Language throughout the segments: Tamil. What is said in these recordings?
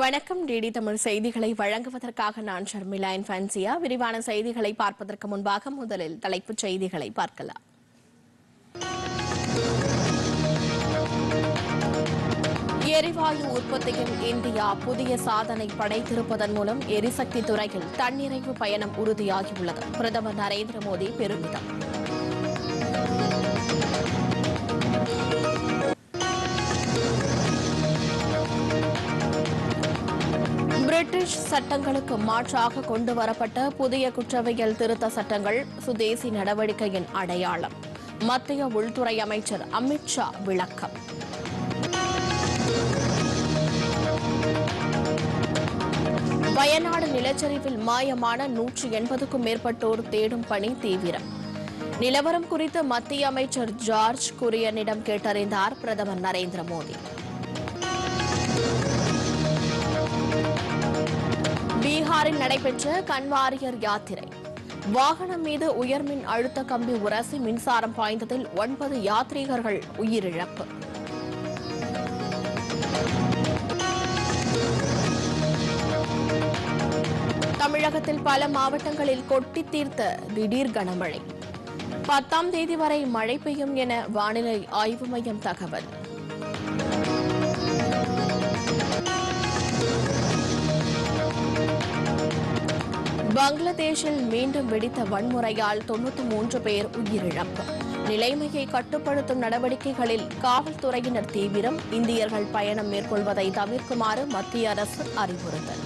வணக்கம் டிடி தமிழ் செய்திகளை வழங்குவதற்காக நான் ஷர்மிளா என் ஃபன்சியா? விரிவான செய்திகளை பார்ப்பதற்கு முன்பாக முதலில் தலைப்புச் செய்திகளை பார்க்கலாம். எரிவாயு உற்பத்தியில் இந்தியா புதிய சாதனை படைத்திருப்பதன் மூலம் எரிசக்தி துறையில் தன்னிறைவு பயணம் உறுதியாகியுள்ளது. பிரதமர் நரேந்திர மோடி பெருமிதம். பிரிட்டிஷ் சட்டங்களுக்கு மாற்றாக கொண்டு வரப்பட்ட புதிய குற்றவியல் திருத்த சட்டங்கள் சுதேசி நடவடிக்கையின் அடையாளம். மத்திய உள்துறை அமைச்சர் அமித்ஷா விளக்கம். வயநாடு நிலச்சரிவில் மாயமான நூற்றி எண்பதுக்கும் மேற்பட்டோர் தேடும் பணி தீவிரம். நிலவரம் குறித்து மத்திய அமைச்சர் ஜார்ஜ் குரியனிடம் கேட்டறிந்தார் பிரதமர் நரேந்திர மோடி. பீகாரில் நடைபெற்ற கன்வாரியர் யாத்திரை. வாகனம் மீது உயர்மின் அழுத்த கம்பி உரசி மின்சாரம் பாய்ந்ததில் ஒன்பது யாத்ரீகர்கள் உயிரிழப்பு. தமிழகத்தில் பல மாவட்டங்களில் கொட்டி தீர்த்த திடீர் கனமழை. பத்தாம் தேதி வரை மழை பெய்யும் என வானிலை ஆய்வு மையம் தகவல். பங்களாதேஷில் மீண்டும் வெடித்த வன்முறையால் தொன்னூத்தி மூன்று பேர் உயிரிழப்பு. நிலைமையை கட்டுப்படுத்தும் நடவடிக்கைகளில் காவல்துறையினர் தீவிரம் இந்தியர்கள் பயணம் மேற்கொள்வதை தவிர்க்குமாறு மத்திய அரசு அறிவுறுத்தல்.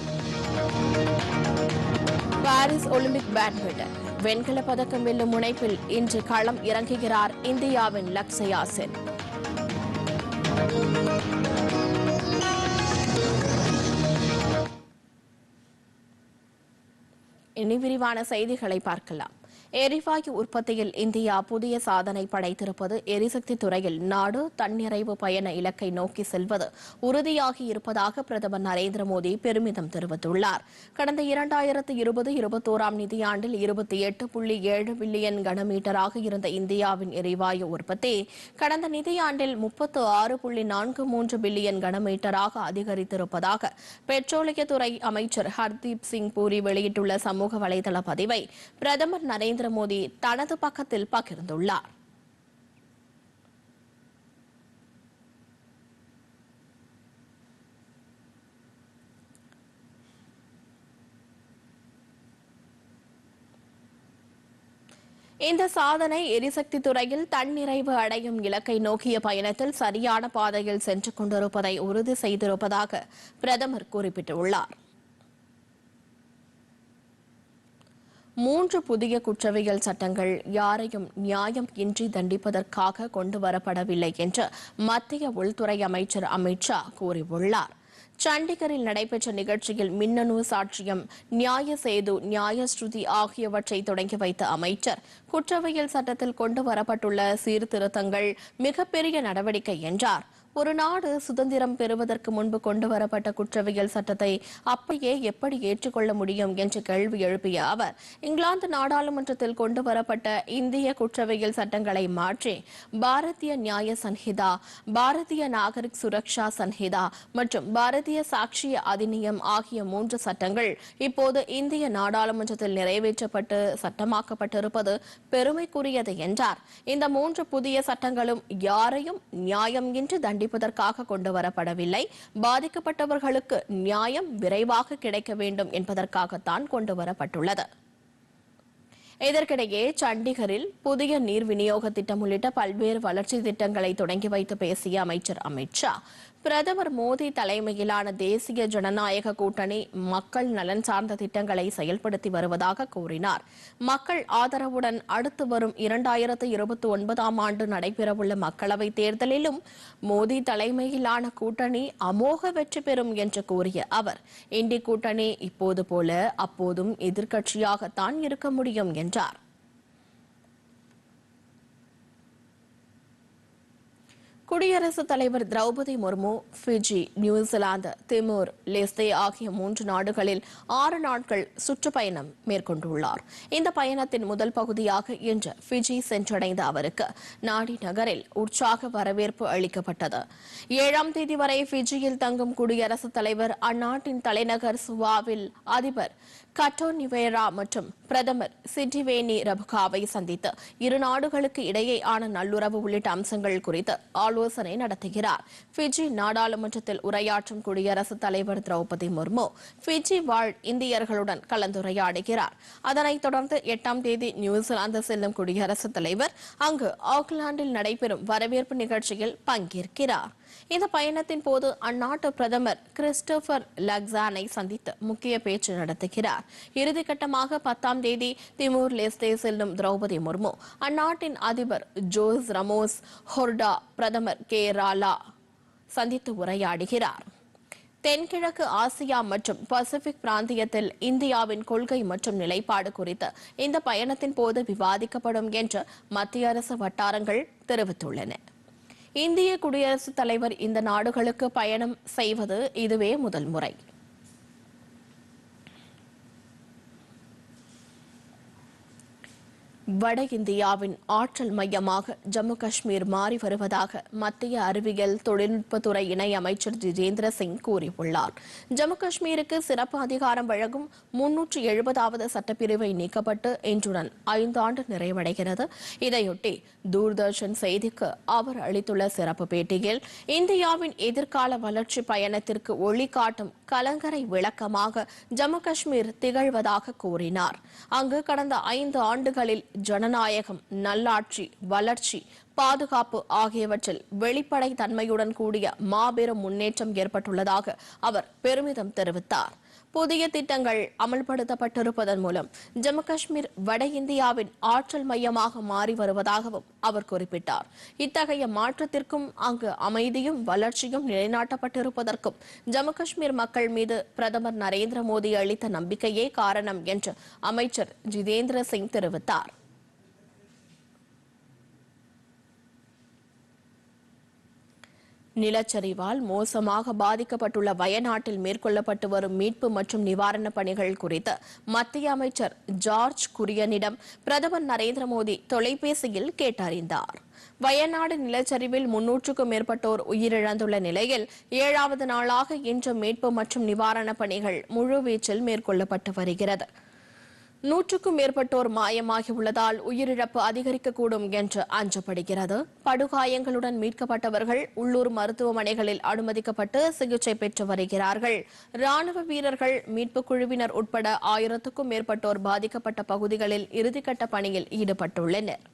Paris Olympic badminton. வெண்கல பதக்கம் வெல்லும் முனைப்பில் இன்று களம் இறங்குகிறார் இந்தியாவின் லக்ஷயா சென். இனி விரிவான செய்திகளை பார்க்கலாம். எரிவாயு உற்பத்தியில் இந்தியா புதிய சாதனை படைத்திருப்பது எரிசக்தி துறையில் நாடு தன்னிறைவு பயண இலக்கை நோக்கி செல்வது உறுதியாகி இருப்பதாக பிரதமர் நரேந்திர மோடி பெருமிதம் தெரிவித்துள்ளார். கடந்த இரண்டாயிரத்து இருபது இருபத்தோராம் நிதியாண்டில் இருபத்தி எட்டு புள்ளி ஏழு பில்லியன் கனமீட்டராக இருந்த இந்தியாவின் எரிவாயு உற்பத்தி கடந்த நிதியாண்டில் முப்பத்து ஆறு புள்ளி நான்கு மூன்று பில்லியன் கனமீட்டராக அதிகரித்திருப்பதாக பெட்ரோலியத்துறை அமைச்சர் ஹர்தீப் சிங் பூரி வெளியிட்டுள்ள சமூக வலைதள பதிவை பிரதமர் நரேந்திர மோடி தனது பக்கத்தில் பகிர்ந்துள்ளார். இந்த சாதனை எரிசக்தி துறையில் தன்னிறைவு அடையும் இலக்கை நோக்கிய பயணத்தில் சரியான பாதையில் சென்று கொண்டிருப்பதை உறுதி செய்திருப்பதாக பிரதமர் குறிப்பிட்டுள்ளார். மூன்று புதிய குற்றவியல் சட்டங்கள் யாரையும் நியாயம் இன்றி தண்டிப்பதற்காக கொண்டு வரப்படவில்லை என்று மத்திய உள்துறை அமைச்சர் அமித்ஷா கூறியுள்ளார். சண்டிகரில் நடைபெற்ற நிகழ்ச்சியில் மின்னணு சாட்சியம் நியாய சேது நியாய ஸ்ருதி ஆகியவற்றை தொடங்கி வைத்த அமைச்சர் குற்றவியல் சட்டத்தில் கொண்டு வரப்பட்டுள்ள சீர்திருத்தங்கள் மிகப்பெரிய நடவடிக்கை என்றார். ஒரு நாடு சுதந்திரம் பெறுவதற்கு முன்பு கொண்டு வரப்பட்ட குற்றவியல் சட்டத்தை அப்படியே எப்படி ஏற்றுக்கொள்ள முடியும் என்று கேள்வி எழுப்பிய அவர் இங்கிலாந்து நாடாளுமன்றத்தில் கொண்டு வரப்பட்ட இந்திய குற்றவியல் சட்டங்களை மாற்றி பாரதிய நியாய சன்ஹிதா பாரதிய நாகரிக் சுரக்ஷா சன்ஹிதா மற்றும் பாரதிய சாட்சிய அதிநியம் ஆகிய மூன்று சட்டங்கள் இப்போது இந்திய நாடாளுமன்றத்தில் நிறைவேற்றப்பட்டு சட்டமாக்கப்பட்டிருப்பது பெருமைக்குரியது என்றார். இந்த மூன்று புதிய சட்டங்களும் யாரையும் நியாயம் இன்றி தண்டி கொண்டு வரப்படவில்லை. பாதிக்கப்பட்டவர்களுக்கு நியாயம் விரைவாக கிடைக்க வேண்டும் என்பதற்காகத்தான் கொண்டு வரப்பட்டுள்ளது. இதற்கிடையே சண்டிகரில் புதிய நீர் விநியோக திட்டம் உள்ளிட்ட பல்வேறு வளர்ச்சி திட்டங்களை தொடங்கி வைத்து பேசிய அமைச்சர் அமித்ஷா பிரதமர் மோடி தலைமையிலான தேசிய ஜனநாயக கூட்டணி மக்கள் நலன் சார்ந்த திட்டங்களை செயல்படுத்தி வருவதாக கூறினார். மக்கள் ஆதரவுடன் அடுத்து வரும் இரண்டாயிரத்து இருபத்தி ஒன்பதாம் ஆண்டு நடைபெறவுள்ள மக்களவைத் தேர்தலிலும் மோடி தலைமையிலான கூட்டணி அமோக வெற்றி பெறும் என்று கூறிய அவர் இண்டி கூட்டணி இப்போது போல அப்போதும் எதிர்க்கட்சியாகத்தான் இருக்க முடியும் என்றார். குடியரசுத் தலைவர் Droupadi Murmu Fiji New Zealand Timor Leste ஆகிய மூன்று நாடுகளில் ஆறு நாட்கள் சுற்றுப்பயணம் மேற்கொண்டுள்ளார். இந்த பயணத்தின் முதல் பகுதியாக இன்று ஃபிஜி சென்றடைந்த அவருக்கு நாடி நகரில் உற்சாக வரவேற்பு அளிக்கப்பட்டது. ஏழாம் தேதி வரை ஃபிஜியில் தங்கும் குடியரசுத் தலைவர் அந்நாட்டின் தலைநகர் சுவாவில் அதிபர் கட்டோ நிவேரா மற்றும் பிரதமர் சிட்டிவேனி ரபுகாவை சந்தித்து இரு நாடுகளுக்கு இடையேயான நல்லுறவு உள்ளிட்ட அம்சங்கள் குறித்து ஆலோசனை நடத்துகிறார். பிஜி நாடாளுமன்றத்தில் உரையாற்றும் குடியரசுத் தலைவர் திரௌபதி முர்மு ஃபிஜி வாழ் இந்தியர்களுடன் கலந்துரையாடுகிறார். அதனைத் தொடர்ந்து எட்டாம் தேதி நியூசிலாந்து செல்லும் குடியரசுத் தலைவர் அங்கு ஆக்லாந்தில் நடைபெறும் வரவேற்பு நிகழ்ச்சியில் பங்கேற்கிறார். இந்த பயணத்தின் போது அந்நாட்டு பிரதமர் கிறிஸ்டோபர் லக்ஸானை சந்தித்து முக்கிய பேச்சு நடத்துகிறார். இறுதிக்கட்டமாக பத்தாம் தேதி திமூர் லெஸ்தே செல்லும் திரௌபதி முர்மு அந்நாட்டின் அதிபர் ஜோஸ் ரமோஸ் ஹொர்டா பிரதமர் கே. ராலா சந்தித்து உரையாடுகிறார். தென்கிழக்கு ஆசியா மற்றும் பசிபிக் பிராந்தியத்தில் இந்தியாவின் கொள்கை மற்றும் நிலைப்பாடு குறித்து இந்த பயணத்தின் போது விவாதிக்கப்படும் என்று மத்திய அரசு வட்டாரங்கள் தெரிவித்துள்ளன. இந்திய குடியரசுத் தலைவர் இந்த நாடுகளுக்கு பயணம் செய்வது இதுவே முதல் முறை. வட இந்தியாவின் ஆற்றல் மையமாக ஜம்மு காஷ்மீர் மாறி வருவதாக மத்திய அறிவியல் தொழில்நுட்பத்துறை இணை அமைச்சர் ஜிதேந்திர சிங் கூறியுள்ளார். ஜம்மு காஷ்மீருக்கு சிறப்பு அதிகாரம் வழங்கும் முன்னூற்று எழுபதாவது சட்டப்பிரிவை நீக்கப்பட்டு இன்றுடன் ஐந்தாண்டு நிறைவடைகிறது. இதையொட்டி தூர்தர்ஷன் செய்திக்கு அவர் அளித்துள்ள சிறப்பு பேட்டியில் இந்தியாவின் எதிர்கால வளர்ச்சி பயணத்திற்கு ஒளிகாட்டும் கலங்கரை விளக்கமாக ஜம்மு காஷ்மீர் திகழ்வதாக கூறினார். அங்கு கடந்த ஐந்து ஆண்டுகளில் ஜனநாயகம் நல்லாட்சி வளர்ச்சி பாதுகாப்பு ஆகியவற்றில் வெளிப்படை தன்மையுடன் கூடிய மாபெரும் முன்னேற்றம் ஏற்பட்டுள்ளதாக அவர் பெருமிதம் தெரிவித்தார். புதிய திட்டங்கள் அமல்படுத்தப்பட்டிருப்பதன் மூலம் ஜம்மு காஷ்மீர் வட இந்தியாவின் ஆற்றல் மையமாக மாறி வருவதாகவும் அவர் குறிப்பிட்டார். இத்தகைய மாற்றத்திற்கும் அங்கு அமைதியும் வளர்ச்சியும் நிலைநாட்டப்பட்டிருப்பதற்கும் ஜம்மு காஷ்மீர் மக்கள் மீது பிரதமர் நரேந்திர மோடி அளித்த நம்பிக்கையே காரணம் என்று அமைச்சர் ஜிதேந்திர சிங் தெரிவித்தார். நிலச்சரிவால் மோசமாக பாதிக்கப்பட்டுள்ள வயநாட்டில் மேற்கொள்ளப்பட்டு வரும் மீட்பு மற்றும் நிவாரணப் பணிகள் குறித்து மத்திய அமைச்சர் ஜார்ஜ் குரியனிடம் பிரதமர் நரேந்திர மோடி தொலைபேசியில் கேட்டறிந்தார். வயநாடு நிலச்சரிவில் முன்னூற்றுக்கும் மேற்பட்டோர் உயிரிழந்துள்ள நிலையில் ஏழாவது நாளாக இன்று மீட்பு மற்றும் நிவாரணப் பணிகள் முழுவீச்சில் மேற்கொள்ளப்பட்டு வருகிறது. நூற்றுக்கும் மேற்பட்டோர் மாயமாகியுள்ளதால் உயிரிழப்பு அதிகரிக்கக்கூடும் என்று அஞ்சப்படுகிறது. படுகாயங்களுடன் மீட்கப்பட்டவர்கள் உள்ளூர் மருத்துவமனைகளில் அனுமதிக்கப்பட்டு சிகிச்சை பெற்று வருகிறார்கள். ராணுவ வீரர்கள் மீட்புக் குழுவினர் உட்பட ஆயிரத்துக்கும் மேற்பட்டோர் பாதிக்கப்பட்ட பகுதிகளில் இறுதிக்கட்ட பணியில் ஈடுபட்டுள்ளனர்.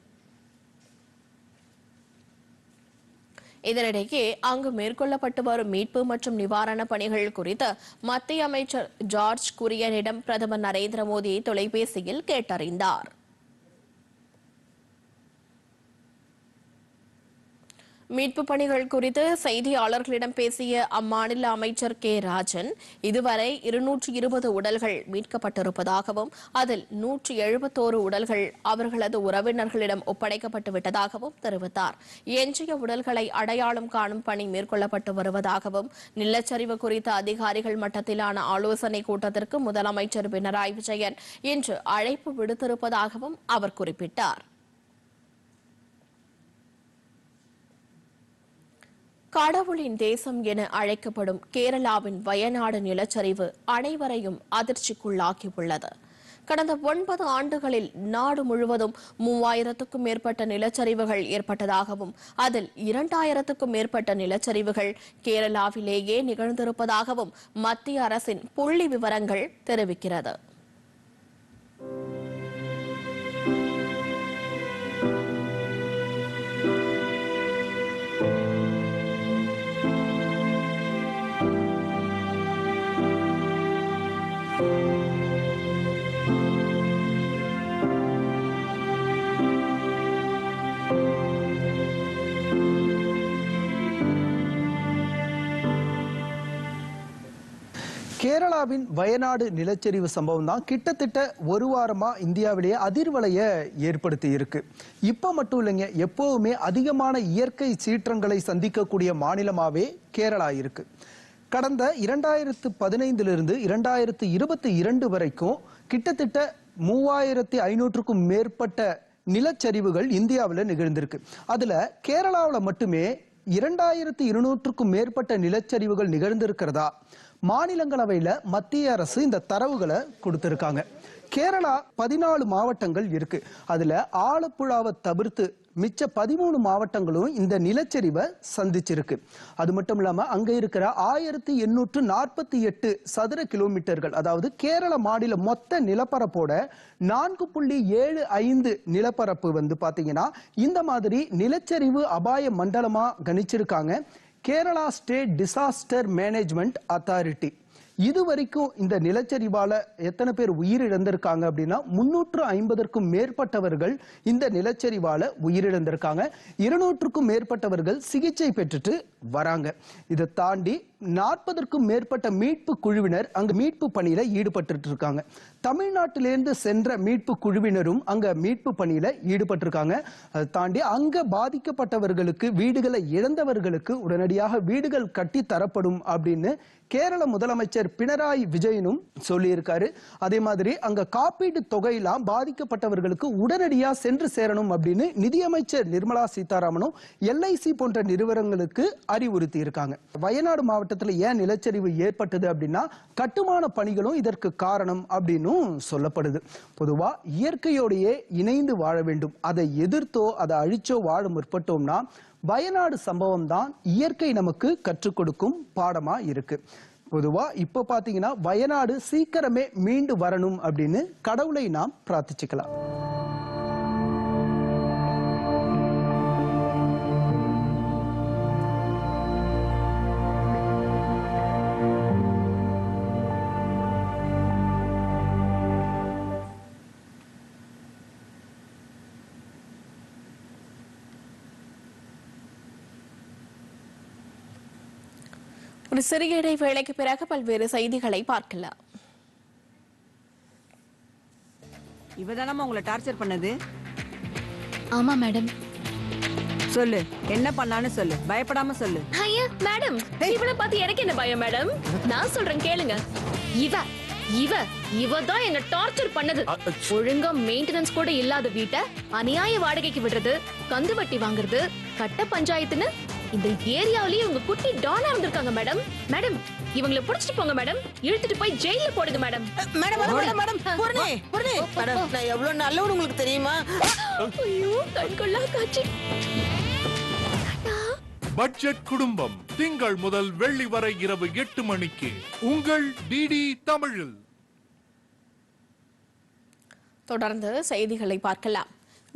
இதனிடையே அங்கு மேற்கொள்ளப்பட்டு வரும் மீட்பு மற்றும் நிவாரணப் பணிகள் குறித்து மத்திய அமைச்சர் ஜார்ஜ் குரியனிடம் பிரதமர் நரேந்திர மோடி தொலைபேசியில் கேட்டறிந்தார். மீட்பு பணிகள் குறித்து செய்தியாளர்களிடம் பேசிய அம்மாநில அமைச்சர் கே. ராஜன் இதுவரை இருநூற்றி இருபது உடல்கள் மீட்கப்பட்டிருப்பதாகவும் அதில் நூற்றி எழுபத்தோரு உடல்கள் அவர்களது உறவினர்களிடம் ஒப்படைக்கப்பட்டு விட்டதாகவும் தெரிவித்தார். எஞ்சிய உடல்களை அடையாளம் காணும் பணி மேற்கொள்ளப்பட்டு வருவதாகவும் நிலச்சரிவு குறித்த அதிகாரிகள் மட்டத்திலான ஆலோசனை கூட்டத்திற்கு முதலமைச்சர் பினராயி விஜயன் இன்று அழைப்பு விடுத்திருப்பதாகவும் அவர் குறிப்பிட்டார். கடவுளின் தேசம் என அழைக்கப்படும் கேரளாவின் வயநாடு நிலச்சரிவு அனைவரையும் அதிர்ச்சிக்குள்ளாக்கியுள்ளது. கடந்த ஒன்பது ஆண்டுகளில் நாடு முழுவதும் மூவாயிரத்துக்கும் மேற்பட்ட நிலச்சரிவுகள் ஏற்பட்டதாகவும் அதில் இரண்டாயிரத்துக்கும் மேற்பட்ட நிலச்சரிவுகள் கேரளாவிலேயே நிகழ்ந்திருப்பதாகவும் மத்திய அரசின் புள்ளி விவரங்கள் தெரிவிக்கிறது. கேரளாவின் வயநாடு நிலச்சரிவு சம்பவம் தான் கிட்டத்தட்ட ஒரு வாரமா இந்தியாவிலேயே அதிர்வலைய ஏற்படுத்தி இருக்கு இப்ப மட்டும் இல்லைங்க எப்போவுமே அதிகமான இயற்கை சீற்றங்களை சந்திக்கக்கூடிய மாநிலமாவே கேரளா இருக்கு. கடந்த இரண்டாயிரத்து பதினைந்திலிருந்து இரண்டாயிரத்து இருபத்தி இரண்டு வரைக்கும் கிட்டத்தட்ட மூவாயிரத்தி ஐநூற்றுக்கும் மேற்பட்ட நிலச்சரிவுகள் இந்தியாவில் நிகழ்ந்திருக்கு. அதுல கேரளாவில் மட்டுமே இரண்டாயிரத்தி இருநூற்றுக்கும் மேற்பட்ட நிலச்சரிவுகள் நிகழ்ந்திருக்கிறதா? மாநிலங்களவையில் மத்திய அரசு இந்த தரவுகளை கொடுத்துருக்காங்க. கேரளா பதினாலு மாவட்டங்கள் இருக்கு. அதில் ஆலப்புழாவை தவிர்த்து மிச்ச பதிமூணு மாவட்டங்களும் இந்த நிலச்சரிவை சந்திச்சிருக்கு. அது மட்டும் இல்லாம அங்க இருக்கிற ஆயிரத்தி எண்ணூற்று நாற்பத்தி எட்டு சதுர கிலோமீட்டர்கள் அதாவது கேரள மாநில மொத்த நிலப்பரப்போட நான்கு புள்ளி ஏழு ஐந்து நிலப்பரப்பு வந்து பாத்தீங்கன்னா இந்த மாதிரி நிலச்சரிவு அபாய மண்டலமா கணிச்சிருக்காங்க. Kerala state disaster management authority. இது வரைக்கும் இந்த நிலச்சரிவால எத்தனை பேர் உயிரிழந்திருக்காங்க அப்படின்னா முன்னூற்று ஐம்பதற்கும் மேற்பட்டவர்கள் இந்த நிலச்சரிவால உயிரிழந்திருக்காங்க. இருநூற்றுக்கும் மேற்பட்டவர்கள் சிகிச்சை பெற்றுட்டு வராங்க. இதை தாண்டி நாற்பதற்கும் மேற்பட்ட மீட்பு குழுவினர் அங்கு மீட்பு பணியில ஈடுபட்டு இருக்காங்க தமிழ்நாட்டிலிருந்து சென்ற மீட்பு குழுவினரும் அங்க மீட்பு பணியில ஈடுபட்டிருக்காங்க. அதை தாண்டி அங்க பாதிக்கப்பட்டவர்களுக்கு வீடுகளை இழந்தவர்களுக்கு உடனடியாக வீடுகள் கட்டி தரப்படும் அப்படின்னு கேரள முதலமைச்சர் பினராயி விஜயனும் சொல்லியிருக்காரு. அதே மாதிரி அங்க காப்பீடு தொகையெல்லாம் பாதிக்கப்பட்டவர்களுக்கு உடனடியா சென்று சேரணும் அப்படின்னு நிதியமைச்சர் நிர்மலா சீதாராமனும் எல்ஐசி போன்ற நிறுவனங்களுக்கு அறிவுறுத்தி இருக்காங்க. வயநாடு மாவட்டத்தில் ஏன் நிலச்சரிவு ஏற்பட்டது அப்படின்னா கட்டுமான பணிகளும் இதற்கு காரணம் அப்படின்னும் சொல்லப்படுது. பொதுவா இயற்கையோடையே இணைந்து வாழ வேண்டும். அதை எதிர்த்தோ அதை அழிச்சோ வாழ முற்பட்டோம்னா வயநாடு சம்பவம் தான் இயற்கை நமக்கு கற்றுக் கொடுக்கும் பாடமா இருக்கு. பொதுவா இப்ப பாத்தீங்கன்னா வயநாடு சீக்கிரமே மீண்டு வரணும் அப்படின்னு கடவுளை நாம் பிரார்த்திச்சுக்கலாம். ஒரு சிறிய இடைவேளைக்கு பிறகு பல்வேறு செய்திகளை பார்க்கலாம். இவதானம்மா உங்களை டார்ச்சர் பண்ணது? ஆமா மேடம். சொல்லு என்ன பண்ணான்னு சொல்லு பயப்படாம சொல்லு. ஐயா மேடம் இவள பார்த்து எனக்கு என்ன பயம் மேடம்? நான் சொல்றேன் கேளுங்க. இவ இவ இவ தான் என்ன டார்ச்சர் பண்ணது. ஒழுங்கா மெயின்டெனன்ஸ் கூட இல்லாத வீட்டை அநியாய வாடகைக்கு விடுறது கந்து வட்டி வாங்குறது கட்ட பஞ்சாயத்துன்னு இந்த ஏரியாவிலேயே இவங்க குட்டி டானா இருந்திருக்காங்க மேடம். மேடம் இவங்கள புடிச்சிட்டு போங்க மேடம். இழுத்துட்டு போய் ஜெயில போடுங்க madam. Madam madam madam madam. Poorani Poorani madam நான் எவ்வளவு நல்லவன் உங்களுக்கு தெரியுமா? ஐயோ கண்கொள்ளா காட்சி. பட்ஜெட் குடும்பம் திங்கள் முதல் வெள்ளி வரை இரவு எட்டு மணிக்கு உங்கள் டிடி தமிழில். தொடர்ந்து செய்திகளை பார்க்கலாம்.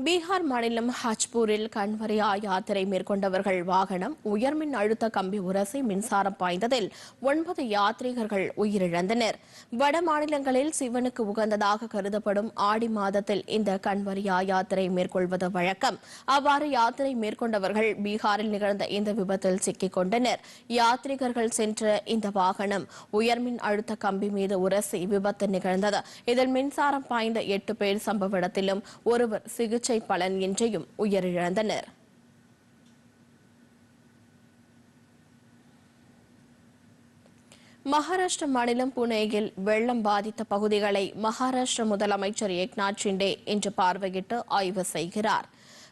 பீகார் மாநிலம் ஹஜ்பூரில் கண்வரையா யாத்திரை மேற்கொண்டவர்கள் வாகனம் உயர்மின் அழுத்த கம்பி உரசி மின்சாரம் பாய்ந்ததில் ஒன்பது யாத்ரீகர்கள் உயிரிழந்தனர். வட மாநிலங்களில் சிவனுக்கு உகந்ததாக கருதப்படும் ஆடி மாதத்தில் இந்த கண்வரியா யாத்திரை மேற்கொள்வது வழக்கம். அவ்வாறு யாத்திரை மேற்கொண்டவர்கள் பீகாரில் நிகழ்ந்த இந்த விபத்தில் சிக்கிக் கொண்டனர். யாத்ரீகர்கள் சென்ற இந்த வாகனம் உயர்மின் அழுத்த கம்பி மீது உரசி விபத்து நிகழ்ந்தது. இதில் மின்சாரம் பாய்ந்த எட்டு பேர் சம்பவ இடத்திலும் ஒருவர் சிகிச்சை பலன் இன்றையும் உயிரிழந்தனர். மகாராஷ்டிர மாநிலம் புனேயில் வெள்ளம் பாதித்த பகுதிகளை மகாராஷ்டிர முதலமைச்சர் ஏக்நாத் ஷிண்டே இன்று பார்வையிட்டு ஆய்வு செய்கிறார்.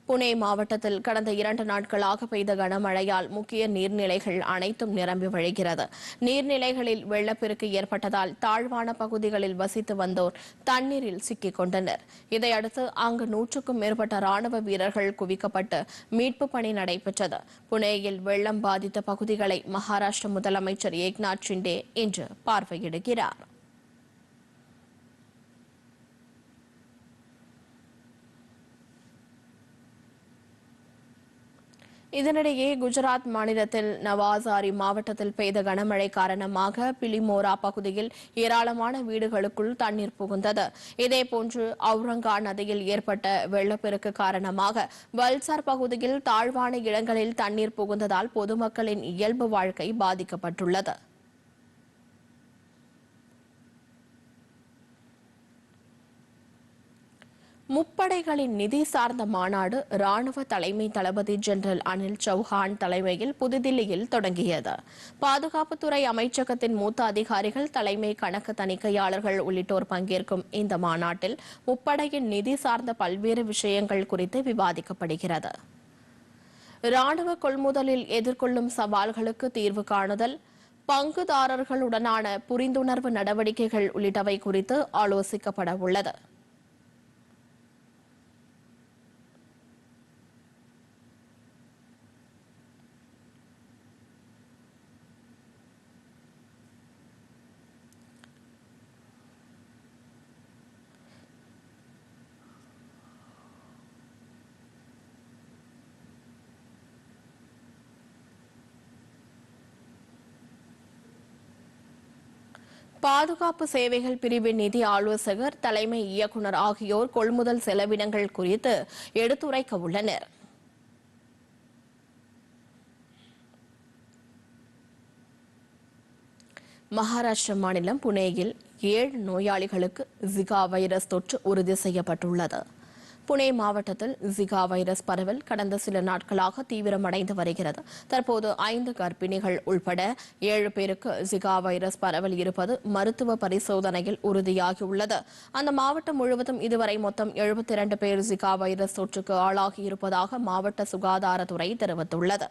புனே மாவட்டத்தில் கடந்த இரண்டு நாட்களாக பெய்த கனமழையால் முக்கிய நீர்நிலைகள் அனைத்தும் நிரம்பி வழிகிறது. நீர்நிலைகளில் வெள்ளப்பெருக்கு ஏற்பட்டதால் தாழ்வான பகுதிகளில் வசித்து வந்தோர் தண்ணீரில் சிக்கிக் கொண்டனர். இதையடுத்து அங்கு நூற்றுக்கும் மேற்பட்ட ராணுவ வீரர்கள் குவிக்கப்பட்டு மீட்பு பணி நடைபெற்றது. புனேயில் வெள்ளம் பாதித்த பகுதிகளை மகாராஷ்டிர முதலமைச்சர் ஏக்நாத் ஷிண்டே இன்று பார்வையிடுகிறார். இதனிடையே குஜராத் மாநிலத்தில் நவாசாரி மாவட்டத்தில் பெய்த கனமழை காரணமாக பிலிமோரா பகுதியில் ஏராளமான வீடுகளுக்குள் தண்ணீர் புகுந்தது. இதேபோன்று அவுரங்கா நதியில் ஏற்பட்ட வெள்ளப்பெருக்கு காரணமாக வல்சார் பகுதியில் தாழ்வான இடங்களில் தண்ணீர் புகுந்ததால் பொதுமக்களின் இயல்பு வாழ்க்கை பாதிக்கப்பட்டுள்ளது. முப்படைகளின் நிதி சார்ந்த மாநாடு ராணுவ தலைமை தளபதி ஜெனரல் அனில் சௌஹான் தலைமையில் புதுதில்லியில் தொடங்கியது. பாதுகாப்புத்துறை அமைச்சகத்தின் மூத்த அதிகாரிகள் தலைமை கணக்கு தணிக்கையாளர்கள் உள்ளிட்டோர் பங்கேற்கும் இந்த மாநாட்டில் முப்படையின் நிதி சார்ந்த பல்வேறு விஷயங்கள் குறித்து விவாதிக்கப்படுகிறது. ராணுவ கொள்முதலில் எதிர்கொள்ளும் சவால்களுக்கு தீர்வு காணுதல் பங்குதாரர்களுடனான புரிந்துணர்வு நடவடிக்கைகள் உள்ளிட்டவை குறித்து ஆலோசிக்கப்பட உள்ளது. பாதுகாப்பு சேவைகள் பிரிவின் நிதி ஆலோசகர் தலைமை இயக்குனர் ஆகியோர் கொள்முதல் செலவினங்கள் குறித்து எடுத்துரைக்க உள்ளனர். மகாராஷ்டிர மாநிலம் புனேயில் ஏழு நோயாளிகளுக்கு ஜிகா வைரஸ் தொற்று உறுதி செய்யப்பட்டுள்ளது. புனே மாவட்டத்தில் ஜிகா வைரஸ் பரவல் கடந்த சில நாட்களாக தீவிரமடைந்து வருகிறது. தற்போது ஐந்து கர்ப்பிணிகள் உள்பட ஏழு பேருக்கு ஜிகா வைரஸ் பரவல் இருப்பது மருத்துவ பரிசோதனையில் உறுதியாகியுள்ளது. அந்த மாவட்டம் முழுவதும் இதுவரை மொத்தம் எழுபத்தி இரண்டு பேர் ஜிகா வைரஸ் தொற்றுக்கு ஆளாகி இருப்பதாக மாவட்ட சுகாதாரத்துறை தெரிவித்துள்ளது.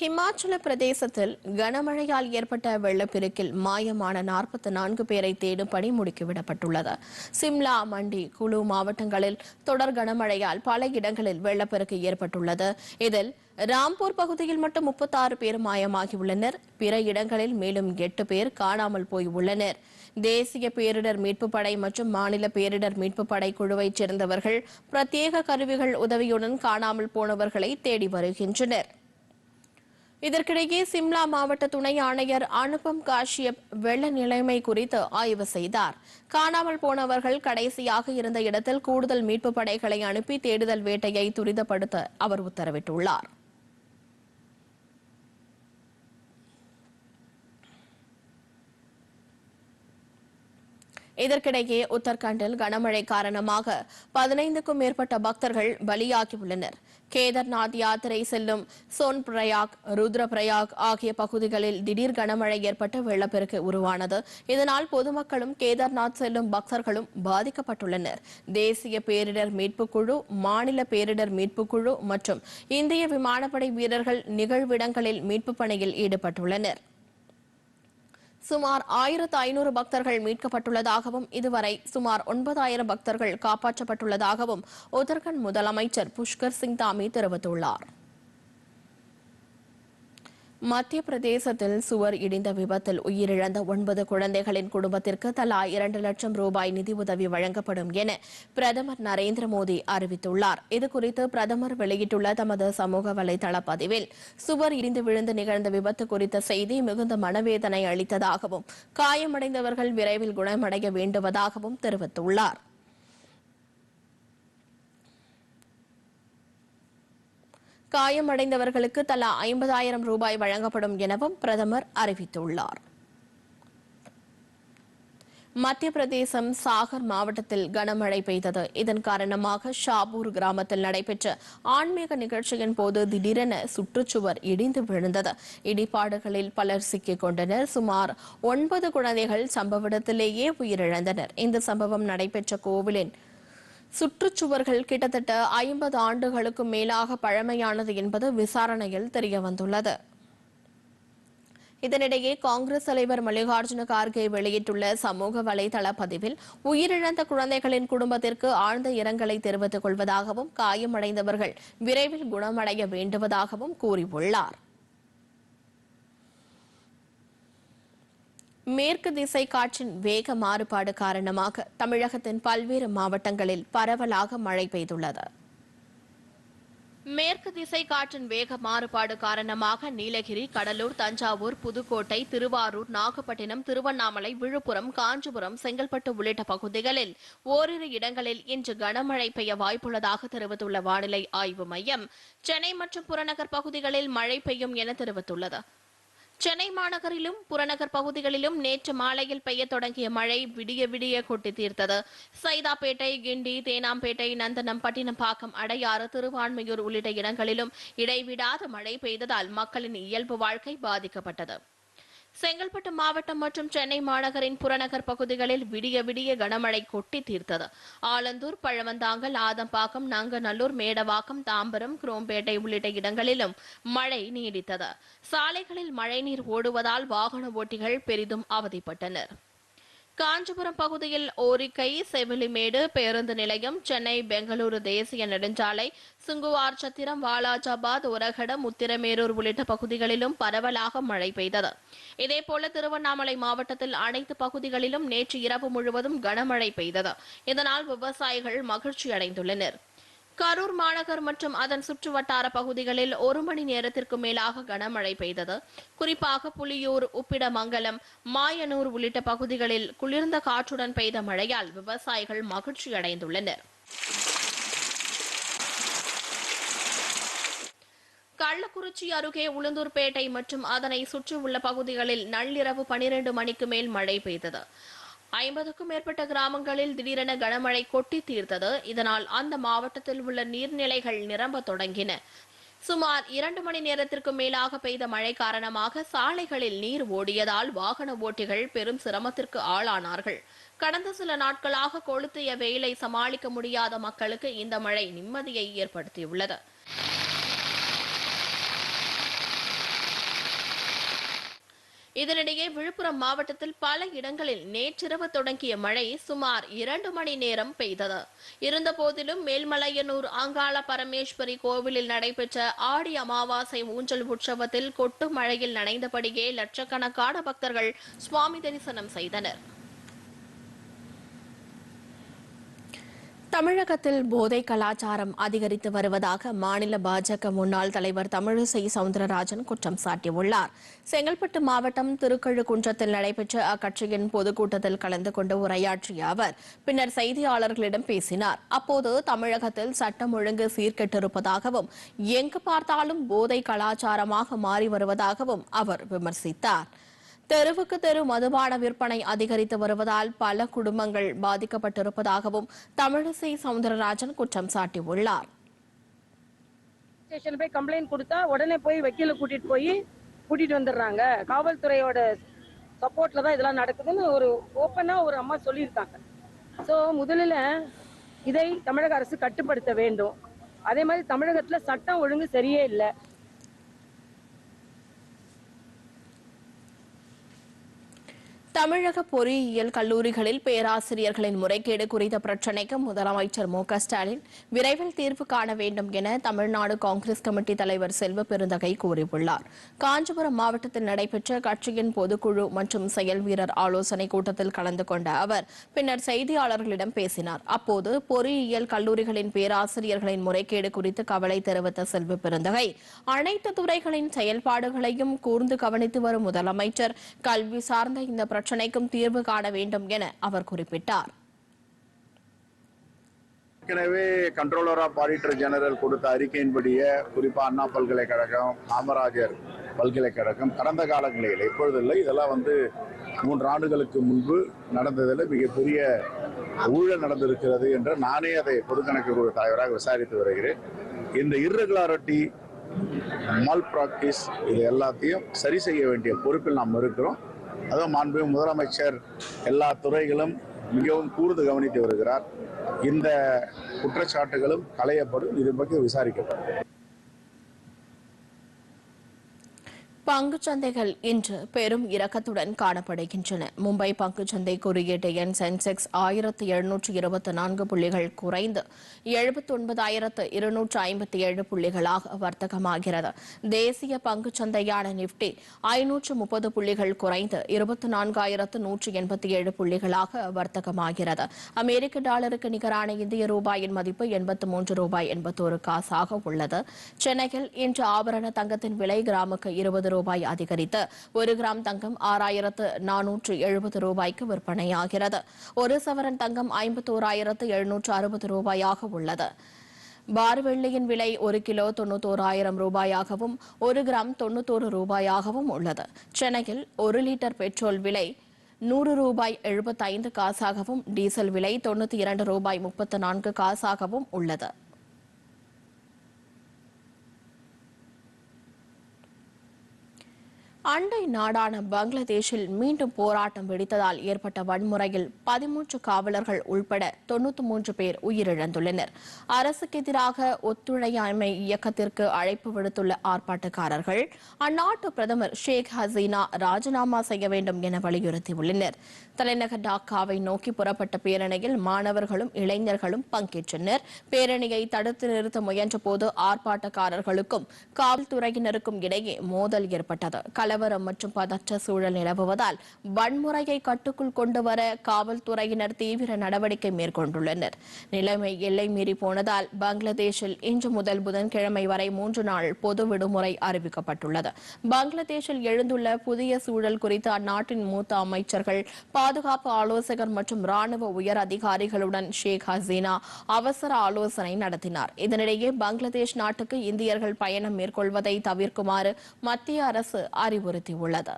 ஹிமாச்சல பிரதேசத்தில் கனமழையால் ஏற்பட்ட வெள்ளப்பெருக்கில் மாயமான நாற்பத்தி நான்கு பேரை தேடும் பணி முடுக்கிவிடப்பட்டுள்ளது. சிம்லா மண்டி குழு மாவட்டங்களில் தொடர் கனமழையால் பல இடங்களில் வெள்ளப்பெருக்கு ஏற்பட்டுள்ளது. இதில் ராம்பூர் பகுதியில் மட்டும் முப்பத்தாறு பேர் மாயமாகியுள்ளனர். பிற இடங்களில் மேலும் எட்டு பேர் காணாமல் போய் உள்ளனர் தேசிய பேரிடர் மீட்புப் படை மற்றும் மாநில பேரிடர் மீட்புப் படை குழுவைச் சேர்ந்தவர்கள் பிரத்யேக கருவிகள் உதவியுடன் காணாமல் போனவர்களை தேடி வருகின்றனர். இதற்கிடையே சிம்லா மாவட்ட துணை ஆணையர் அனுபம் காஷ்யப் வெள்ள நிலைமை குறித்து ஆய்வு செய்தார். காணாமல் போனவர்கள் கடைசியாக இருந்த இடத்தில் கூடுதல் மீட்பு படைகளை அனுப்பி தேடுதல் வேட்டையை துரிதப்படுத்த அவர் உத்தரவிட்டுள்ளார். இதற்கிடையே உத்தரகாண்டில் கனமழை காரணமாக பதினைந்துக்கும் மேற்பட்ட பக்தர்கள் பலியாகியுள்ளனர். கேதர்நாத் யாத்திரை செல்லும் சோன் பிரயாக் ருத்ரபிரயாக் ஆகிய பகுதிகளில் திடீர் கனமழை ஏற்பட்டு வெள்ளப்பெருக்கு உருவானது. இதனால் பொதுமக்களும் கேதார்நாத் செல்லும் பக்தர்களும் பாதிக்கப்பட்டுள்ளனர். தேசிய பேரிடர் மீட்புக் குழு மாநில பேரிடர் மீட்புக் குழு மற்றும் இந்திய விமானப்படை வீரர்கள் நிகழ்விடங்களில் மீட்புப் பணியில் ஈடுபட்டுள்ளனர். சுமார் ஆயிரத்து ஐநூறு பக்தர்கள் மீட்கப்பட்டுள்ளதாகவும் இதுவரை சுமார் ஒன்பதாயிரம் பக்தர்கள் காப்பாற்றப்பட்டுள்ளதாகவும் உத்தரகண்ட் முதலமைச்சர் புஷ்கர் சிங் தாமி தெரிவித்துள்ளார். மத்திய பிரதேசத்தில் சுவர் இடிந்த விபத்தில் உயிரிழந்த ஒன்பது குழந்தைகளின் குடும்பத்திற்கு தலா இரண்டு லட்சம் ரூபாய் நிதியுதவி வழங்கப்படும் என பிரதமர் நரேந்திர மோடி அறிவித்துள்ளார். இதுகுறித்து பிரதமர் வெளியிட்டுள்ள தமது சமூக வலைதள பதிவில் சுவர் இடிந்து விழுந்து நிகழ்ந்த விபத்து குறித்த செய்தி மிகுந்த மனவேதனை அளித்ததாகவும் காயமடைந்தவர்கள் விரைவில் குணமடைய வேண்டுவதாகவும் தெரிவித்துள்ளார். காயமடைந்தவர்களுக்கு தலா ஐம்பதாயிரம் ரூபாய் வழங்கப்படும் எனவும் பிரதமர் அறிவித்துள்ளார். மத்திய பிரதேசம் சாகர் மாவட்டத்தில் கனமழை பெய்தது. இதன் காரணமாக ஷாபூர் கிராமத்தில் நடைபெற்ற ஆன்மீக நிகழ்ச்சியின் போது திடீரென சுற்றுச்சுவர் இடிந்து விழுந்தது. இடிபாடுகளில் பலர் சிக்கிக் கொண்டனர் சுமார் ஒன்பது குழந்தைகள் சம்பவ இடத்திலேயே உயிரிழந்தனர். இந்த சம்பவம் நடைபெற்ற கோவிலின் சுற்றுச்சுவர்கள் கிட்டத்தட்ட ஐம்பது ஆண்டுகளுக்கும் மேலாக பழமையானது என்பது விசாரணையில் தெரியவந்துள்ளது. இதனிடையே காங்கிரஸ் தலைவர் மல்லிகார்ஜுன கார்கே வெளியிட்டுள்ள சமூக வலைதள பதிவில் உயிரிழந்த குழந்தைகளின் குடும்பத்திற்கு ஆழ்ந்த இரங்கலை தெரிவித்துக் கொள்வதாகவும் காயமடைந்தவர்கள் விரைவில் குணமடைய வேண்டுவதாகவும் கூறியுள்ளார். மேற்கு திசை காற்றின் வேக மாறுபாடு காரணமாக தமிழகத்தின் பல்வேறு மாவட்டங்களில் பரவலாக மழை பெய்துள்ளது. மேற்கு திசை காற்றின் வேக மாறுபாடு காரணமாக நீலகிரி கடலூர் தஞ்சாவூர் புதுக்கோட்டை திருவாரூர் நாகப்பட்டினம் திருவண்ணாமலை விழுப்புரம் காஞ்சிபுரம் செங்கல்பட்டு உள்ளிட்ட பகுதிகளில் ஓரிரு இடங்களில் இன்று கனமழை பெய்ய வாய்ப்புள்ளதாக தெரிவித்துள்ள வானிலை ஆய்வு மையம் சென்னை மற்றும் புறநகர் பகுதிகளில் மழை பெய்யும் என தெரிவித்துள்ளது. சென்னை மாநகரிலும் புறநகர் பகுதிகளிலும் நேற்று மாலையில் பெய்ய தொடங்கிய மழை விடிய விடிய கொட்டி தீர்த்தது. சைதாப்பேட்டை கிண்டி தேனாம்பேட்டை நந்தனம் பட்டினப்பாக்கம் அடையாறு திருவான்மையூர் உள்ளிட்ட இடங்களிலும் இடைவிடாத மழை பெய்ததால் மக்களின் இயல்பு வாழ்க்கை பாதிக்கப்பட்டது. செங்கல்பட்டு மாவட்டம் மற்றும் சென்னை மாநகரின் புறநகர் பகுதிகளில் விடிய விடிய கனமழை கொட்டி தீர்த்தது. ஆலந்தூர் பழவந்தாங்கல் ஆதம்பாக்கம் நங்கநல்லூர் மேடவாக்கம் தாம்பரம் குரோம்பேட்டை உள்ளிட்ட இடங்களிலும் மழை நீடித்தது. சாலைகளில் மழைநீர் ஓடுவதால் வாகன ஓட்டிகள் பெரிதும் அவதிப்பட்டனர். காஞ்சிபுரம் பகுதியில் ஓரிக்கை செவிலிமேடு பேருந்து நிலையம் சென்னை பெங்களூரு தேசிய நெடுஞ்சாலை சுங்குவார் சத்திரம் வாலாஜாபாத் உரகடம் உத்திரமேரூர் உள்ளிட்ட பகுதிகளிலும் பரவலாக மழை பெய்தது. இதேபோல திருவண்ணாமலை மாவட்டத்தில் அனைத்து பகுதிகளிலும் நேற்று இரவு முழுவதும் கனமழை பெய்தது. இதனால் விவசாயிகள் மகிழ்ச்சி அடைந்துள்ளனர் கரூர் மாநகர் மற்றும் அதன் சுற்றுவட்டார பகுதிகளில் ஒரு மணி நேரத்திற்கு மேலாக கனமழை பெய்தது. குறிப்பாக புலியூர் உப்பிடமங்கலம் மாயனூர் உள்ளிட்ட பகுதிகளில் குளிர்ந்த காற்றுடன் பெய்த மழையால் விவசாயிகள் மகிழ்ச்சி அடைந்துள்ளனர். கள்ளக்குறிச்சி அருகே உளுந்தூர்பேட்டை மற்றும் அதனை சுற்றியுள்ள பகுதிகளில் நள்ளிரவு பனிரெண்டு மணிக்கு மேல் மழை பெய்தது. ஐம்பதுக்கும் மேற்பட்ட கிராமங்களில் திடீரென கனமழை கொட்டி தீர்த்தது. இதனால் அந்த மாவட்டத்தில் உள்ள நீர்நிலைகள் நிரம்ப தொடங்கின. சுமார் இரண்டு மணி நேரத்திற்கு மேலாக பெய்த மழை காரணமாக சாலைகளில் நீர் ஓடியதால் வாகன ஓட்டிகள் பெரும் சிரமத்திற்கு ஆளானார்கள். கடந்த சில நாட்களாக கொளுத்திய வெயிலை சமாளிக்க முடியாத மக்களுக்கு இந்த மழை நிம்மதியை ஏற்படுத்தியுள்ளது. இதனிடையே விழுப்புரம் மாவட்டத்தில் பல இடங்களில் நேற்றிரவு தொடங்கிய மழை சுமார் இரண்டு மணி நேரம் பெய்தது. இருந்தபோதிலும் மேல்மலையனூர் ஆங்காள பரமேஸ்வரி கோவிலில் நடைபெற்ற ஆடி அமாவாசை ஊஞ்சல் உற்சவத்தில் கொட்டு மழையில் நனைந்தபடியே லட்சக்கணக்கான பக்தர்கள் சுவாமி தரிசனம் செய்தனர். தமிழகத்தில் போதை கலாச்சாரம் அதிகரித்து வருவதாக மாநில பாஜக முன்னாள் தலைவர் தமிழிசை சவுந்தரராஜன் குற்றம் சாட்டியுள்ளார். செங்கல்பட்டு மாவட்டம் திருக்கழுக்குன்றத்தில் நடைபெற்ற அக்கட்சியின் பொதுக்கூட்டத்தில் கலந்து கொண்டு உரையாற்றிய அவர் பின்னர் செய்தியாளர்களிடம் பேசினார். அப்போது தமிழகத்தில் சட்டம் ஒழுங்கு சீர்கெட்டிருப்பதாகவும் எங்கு பார்த்தாலும் போதை கலாச்சாரமாக மாறி வருவதாகவும் அவர் விமர்சித்தார். தெருவுக்கு தெரு மதுபான விற்பனை அதிகரித்து வருவதால் பல குடும்பங்கள் பாதிக்கப்பட்டிருப்பதாகவும் தமிழிசை சவுந்தரராஜன் குற்றம் சாட்டியுள்ளார். ஸ்டேஷன் போய் கம்ப்ளைண்ட் கொடுத்தா உடனே போய் வக்கீல கூட்டிட்டு போய் கூட்டிட்டு வந்துடுறாங்க. காவல்துறையோட சப்போர்ட்ல தான் இதெல்லாம் நடக்குதுன்னு ஒரு ஓப்பனா ஒரு அம்மா சொல்லியிருக்காங்க. ஸோ முதலில் இதை தமிழக அரசு கட்டுப்படுத்த வேண்டும். அதே மாதிரி தமிழகத்துல சட்டம் ஒழுங்கு சரியே இல்லை. தமிழக பொறியியல் கல்லூரிகளில் பேராசிரியர்களின் முறைகேடு குறித்த பிரச்சினைக்கு முதலமைச்சர் மு ஸ்டாலின் விரைவில் தீர்வு காண வேண்டும் என தமிழ்நாடு காங்கிரஸ் கமிட்டி தலைவர் செல்வ பெருந்தகை கூறியுள்ளார். காஞ்சிபுரம் மாவட்டத்தில் நடைபெற்ற கட்சியின் பொதுக்குழு மற்றும் செயல் வீரர் ஆலோசனைக் கூட்டத்தில் கலந்து கொண்ட அவர் பின்னர் செய்தியாளர்களிடம் பேசினார். அப்போது பொறியியல் கல்லூரிகளின் பேராசிரியர்களின் முறைகேடு குறித்து கவலை தெரிவித்த செல்வ பெருந்தகை அனைத்து துறைகளின் செயல்பாடுகளையும் கூர்ந்து கவனித்து வரும் முதலமைச்சர் கல்வி சார்ந்த இந்த பிரச்சினைக்கும் தீர்வு காண வேண்டும் என அவர் குறிப்பிட்டார். ஏற்கனவே கண்ட்ரோலர் ஆஃப் ஆடிட்டர் ஜெனரல் கொடுத்த அறிக்கையின்படியே குறிப்பா அண்ணா பல்கலைக்கழகம் காமராஜர் பல்கலைக்கழகம் கடந்த காலங்களில் இப்பொழுதில்லை இதெல்லாம் வந்து மூன்று ஆண்டுகளுக்கு முன்பு நடந்ததில் மிகப்பெரிய ஊழல் நடந்திருக்கிறது என்று நானே அதை பொதுக்கணக்கு குழு தலைவராக விசாரித்து வருகிறேன். இந்த இர்ரெகுலாரிட்டி மால் ப்ராக்டிஸ் இது எல்லாத்தையும் சரி செய்ய வேண்டிய பொறுப்பில் நாம் இருக்கிறோம். அதுவும் மாண்பு முதலமைச்சர் எல்லா துறைகளும் மிகவும் கூர்ந்து கவனித்து வருகிறார். இந்த குற்றச்சாட்டுகளும் களையப்படும். இது பற்றி விசாரிக்கப்படும். சந்தைகள் இன்று பெரும் இறக்கத்துடன் காணப்படுகின்றன. மும்பை பங்குச் சந்தை குறியீட்டு எண் சென்செக்ஸ் ஆயிரத்து எழுநூற்று இருபத்தி நான்கு புள்ளிகள் குறைந்து எழுபத்தி ஒன்பதாயிரத்து இருநூற்று ஐம்பத்தி ஏழு புள்ளிகளாக வர்த்தகமாகிறது. தேசிய பங்குச் சந்தையான நிப்டி ஐநூற்று முப்பது புள்ளிகள் குறைந்து இருபத்தி நான்காயிரத்து நூற்று எண்பத்தி ஏழு புள்ளிகளாக வர்த்தகமாகிறது. அமெரிக்க டாலருக்கு நிகரான இந்திய ரூபாயின் மதிப்பு எண்பத்து மூன்று ரூபாய் எண்பத்தோரு காசாக உள்ளது. சென்னையில் இன்று ஆபரண தங்கத்தின் விலை கிராமுக்கு இருபது ரூபாய் அதிகரித்து ஒரு கிராம் தங்கம் ஆறாயிரத்து நானூற்று எழுபது ரூபாய்க்கு விற்பனையாகிறது. ஒரு சவரன் தங்கம் ஐம்பத்தோராயிரத்து எழுநூற்று அறுபது ரூபாயாக உள்ளது. பார் வெள்ளியின் விலை ஒரு கிலோ தொண்ணூத்தோராயிரம் ரூபாயாகவும் ஒரு கிராம் தொண்ணூத்தோரு ரூபாயாகவும் உள்ளது. சென்னையில் ஒரு லிட்டர் பெட்ரோல் விலை நூறு ரூபாய் எழுபத்தைந்து காசாகவும் டீசல் விலை தொண்ணூத்தி இரண்டு ரூபாய் முப்பத்து நான்கு காசாகவும் உள்ளது. அண்டை நாடான பங்களாதேஷில் மீண்டும் போராட்டம் வெடித்ததால் ஏற்பட்ட வன்முறையில் பதிமூன்று காவலர்கள் உள்பட தொன்னூத்தி மூன்று பேர் உயிரிழந்துள்ளனர். அரசுக்கு எதிராக ஒத்துழையாமை இயக்கத்திற்கு அழைப்பு விடுத்துள்ள ஆர்ப்பாட்டக்காரர்கள் அந்நாட்டு பிரதமர் ஷேக் ஹசீனா ராஜினாமா செய்ய வேண்டும் என வலியுறுத்தியுள்ளனர். தலைநகர் டாக்காவை நோக்கி புறப்பட்ட பேரணியில் மாணவர்களும் இளைஞர்களும் பங்கேற்றனர். பேரணியை தடுத்து நிறுத்த முயன்றபோது ஆர்ப்பாட்டக்காரர்களுக்கும் காவல்துறையினருக்கும் இடையே மோதல் ஏற்பட்டது. கலவரம் கலவரம் மற்றும் பதற்ற சூழல் நிலவுவதால் வன்முறையை கட்டுக்குள் கொண்டு வர காவல்துறையினர் தீவிர நடவடிக்கை மேற்கொண்டுள்ளனர். நிலைமை எல்லை மீறி போனதால் பங்களாதேஷில் இன்று முதல் புதன்கிழமை வரை மூன்று நாள் பொது விடுமுறை அறிவிக்கப்பட்டுள்ளது. பங்களாதேஷில் எழுந்துள்ள புதிய சூழல் குறித்து அந்நாட்டின் மூத்த அமைச்சர்கள் பாதுகாப்பு ஆலோசகர் மற்றும் ராணுவ உயர் அதிகாரிகளுடன் ஷேக் ஹசீனா அவசர ஆலோசனை நடத்தினார். இதனிடையே பங்களாதேஷ் நாட்டுக்கு இந்தியர்கள் பயணம் மேற்கொள்வதை தவிர்க்குமாறு மத்திய அரசு அறிவுறுத்தியுள்ளது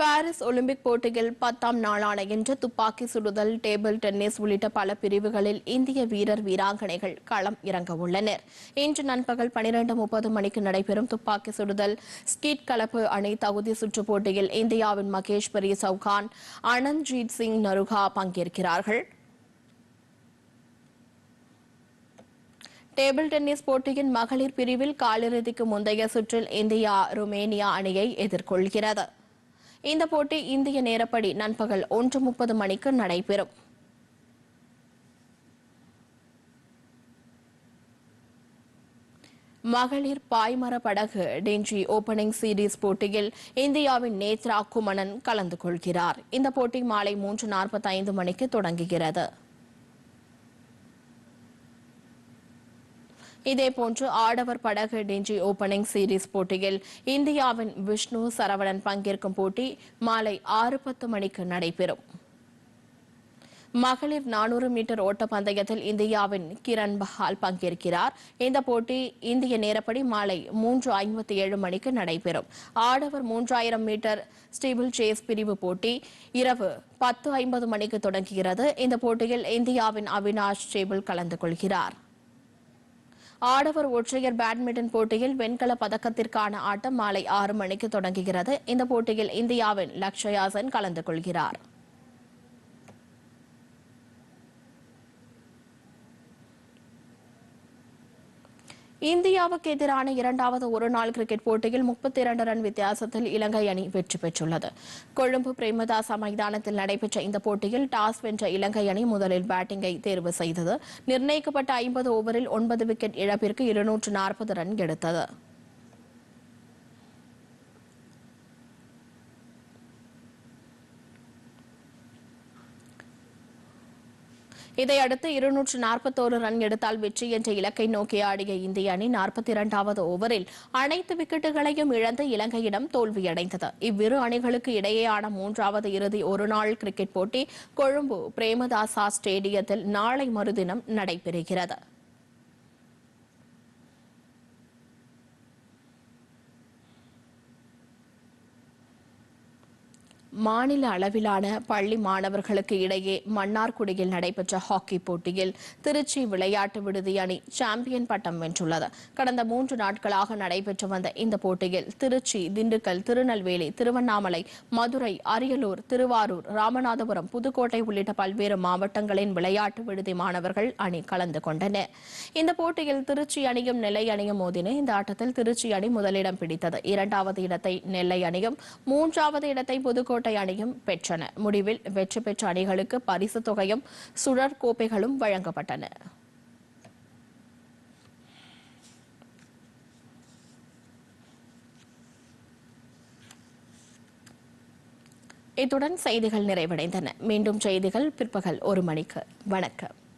பாரிஸ் ஒலிம்பிக் போட்டியில் பத்தாம் நாளான இன்று துப்பாக்கி சுடுதல் டேபிள் டென்னிஸ் உள்ளிட்ட பல பிரிவுகளில் இந்திய வீரர் வீராங்கனைகள் களம் இறங்க உள்ளனர். இன்று நண்பகல் பனிரெண்டு முப்பது மணிக்கு நடைபெறும் துப்பாக்கி சுடுதல் ஸ்கீட் கலப்பு அணி தகுதி சுற்றுப் போட்டியில் இந்தியாவின் மகேஷ்வரி சவுகான் அனந்த்ஜீத் சிங் நருகா பங்கேற்கிறார்கள். டேபிள் டென்னிஸ் போட்டியின் மகளிர் பிரிவில் காலிறுதிக்கு முந்தைய சுற்றில் இந்தியா ருமேனியா அணியை எதிர்கொள்கிறது. இந்த போட்டி இந்திய நேரப்படி நண்பகல் ஒன்று முப்பது மணிக்கு நடைபெறும். மகளிர் பாய்மர படகு டெஞ்சி ஓபனிங் சீரீஸ் போட்டியில் இந்தியாவின் நேத்ரா குமணன் கலந்து கொள்கிறார். இந்த போட்டி மாலை மூன்று நாற்பத்தைந்து மணிக்கு தொடங்குகிறது. இதேபோன்று ஆடவர் படகு டெஞ்சி ஓபனிங் சீரீஸ் போட்டியில் இந்தியாவின் விஷ்ணு சரவணன் பங்கேற்கும் போட்டி மாலை ஆறு பத்து மணிக்கு நடைபெறும். மகளிர் நானூறு மீட்டர் ஓட்டப்பந்தயத்தில் இந்தியாவின் கிரண் பஹால் பங்கேற்கிறார். இந்த போட்டி இந்திய நேரப்படி மாலை மூன்று ஐம்பத்தி ஏழு மணிக்கு நடைபெறும். ஆடவர் மூன்றாயிரம் மீட்டர் ஸ்டீபிள் சேஸ் பிரிவு போட்டி இரவு பத்து ஐம்பது மணிக்கு தொடங்குகிறது. இந்த போட்டியில் இந்தியாவின் அவினாஷ் ஸ்டேபிள் கலந்து கொள்கிறார். ஆடவர் ஒற்றையர் பேட்மிண்டன் போட்டியில் வெண்கல பதக்கத்திற்கான ஆட்டம் மாலை ஆறு மணிக்கு தொடங்குகிறது. இந்த போட்டியில் இந்தியாவின் லக்ஷயா சென் கலந்து கொள்கிறார். இந்தியாவுக்கு எதிரான இரண்டாவது ஒருநாள் கிரிக்கெட் போட்டியில் முப்பத்தி இரண்டு ரன் வித்தியாசத்தில் இலங்கை அணி வெற்றி பெற்றுள்ளது. கொழும்பு பிரேமதாசா மைதானத்தில் நடைபெற்ற இந்த போட்டியில் டாஸ் வென்ற இலங்கை அணி முதலில் பேட்டிங்கை தேர்வு செய்தது. நிர்ணயிக்கப்பட்ட ஐம்பது ஓவரில் ஒன்பது விக்கெட் இழப்பிற்கு இருநூற்று நாற்பது ரன் எடுத்தது. இதையடுத்து இருநூற்று நாற்பத்தோரு ரன் எடுத்தால் வெற்றி என்ற இலக்கை நோக்கி ஆடிய இந்திய அணி நாற்பத்தி இரண்டாவது ஓவரில் அனைத்து விக்கெட்டுகளையும் இழந்து இலங்கையிடம் தோல்வியடைந்தது. இவ்விரு அணிகளுக்கு இடையேயான மூன்றாவது இறுதி ஒருநாள் கிரிக்கெட் போட்டி கொழும்பு பிரேமதாசா ஸ்டேடியத்தில் நாளை மறுதினம் நடைபெறுகிறது. மாநில அளவிலான பள்ளி மாணவர்களுக்கு இடையே மன்னார்குடியில் நடைபெற்ற ஹாக்கி போட்டியில் திருச்சி விளையாட்டு விடுதி அணி சாம்பியன் பட்டம் வென்றுள்ளது. கடந்த மூன்று நாட்களாக நடைபெற்று வந்த இந்த போட்டியில் திருச்சி திண்டுக்கல் திருநெல்வேலி திருவண்ணாமலை மதுரை அரியலூர் திருவாரூர் ராமநாதபுரம் புதுக்கோட்டை உள்ளிட்ட பல்வேறு மாவட்டங்களின் விளையாட்டு விடுதி மாணவர்கள் அணி கலந்து கொண்டனர் இந்த போட்டியில் திருச்சி அணியும் நெல்லை அணியும் மோதின இந்த ஆட்டத்தில் திருச்சி அணி முதலிடம் பிடித்தது. இரண்டாவது இடத்தை நெல்லை அணியும் மூன்றாவது இடத்தை புதுக்கோட்டை அணியும் பெற்றன. முடிவில் வெற்றி பெற்ற அணிகளுக்கு பரிசு தொகையும் சுழற் கோப்பைகளும் வழங்கப்பட்டன. இத்துடன் செய்திகள் நிறைவடைந்தன. மீண்டும் செய்திகள் பிற்பகல் ஒரு மணிக்கு. வணக்கம்.